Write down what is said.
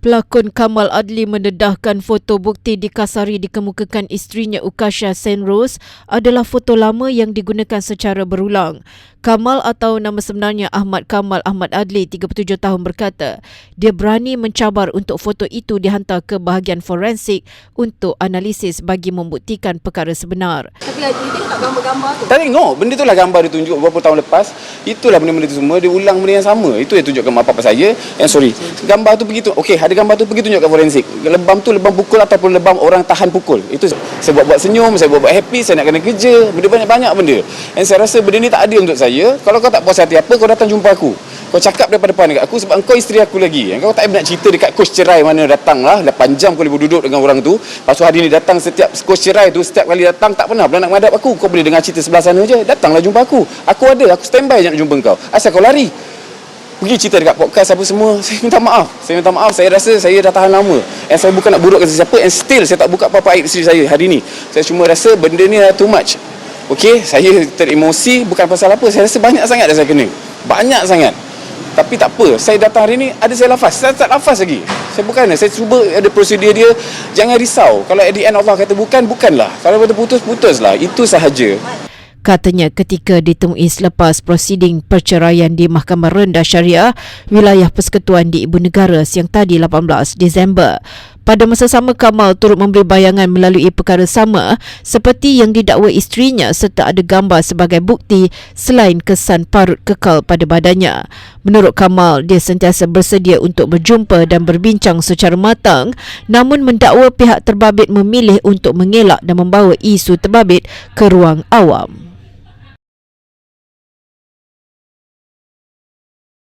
Pelakon Kamal Adli mendedahkan foto bukti dikasari dikemukakan isterinya Ukasha Senrose adalah foto lama yang digunakan secara berulang. Kamal atau nama sebenarnya Ahmad Kamal Ahmad Adli 37 tahun berkata, dia berani mencabar untuk foto itu dihantar ke bahagian forensik untuk analisis bagi membuktikan perkara sebenar. Tapi you tengok tak gambar-gambar tu? Tak tengok, benda tu lah gambar dia tunjuk beberapa tahun lepas. Itulah benda-benda tu semua, dia ulang benda yang sama. Itu yang tunjukkan mak apa saya. Yang sorry, gambar tu begitu. Okey, ada gambar tu pergi tunjuk kat forensik. Lebam tu lebam pukul ataupun lebam orang tahan pukul. Itu saya buat-buat senyum, saya buat-buat happy, saya nak kena kerja. Benda banyak-banyak benda. Dan saya rasa benda ni tak adil untuk saya. Kalau kau tak puas hati apa, kau datang jumpa aku. Kau cakap daripada depan dekat aku sebab kau isteri aku lagi. Kau tak nak cerita dekat kos cerai mana datang lah. 8 jam kau boleh duduk dengan orang tu. Lepas tu hari ni datang setiap kos cerai tu, setiap kali datang tak pernah pernah nak menghadap aku. Kau boleh dengar cerita sebelah sana je. Datanglah jumpa aku. Aku ada, aku standby je nak jumpa kau. Asal kau lari. Pergi cerita dekat podcast apa semua. Saya minta maaf. Saya minta maaf. Saya rasa saya dah tahan lama. And saya bukan nak burukkan sesiapa. And still saya tak buka apa-apa aib isteri saya hari ni. Saya cuma rasa benda ni dah too much. Okey, saya teremosi bukan pasal apa. Saya rasa banyak sangat dah saya kena. Banyak sangat. Tapi tak apa, saya datang hari ni ada saya lafaz. Saya tak lafaz lagi. Saya bukan, saya cuba ada prosedur dia. Jangan risau. Kalau at the end Allah kata bukan, bukanlah. Kalau kata putus, putuslah. Itu sahaja. Katanya ketika ditemui selepas prosiding perceraian di Mahkamah Rendah Syariah wilayah Persekutuan di Ibu Negara siang tadi 18 Disember. Pada masa sama Kamal turut memberi bayangan melalui perkara sama seperti yang didakwa isterinya serta ada gambar sebagai bukti selain kesan parut kekal pada badannya. Menurut Kamal, dia sentiasa bersedia untuk berjumpa dan berbincang secara matang namun mendakwa pihak terbabit memilih untuk mengelak dan membawa isu terbabit ke ruang awam.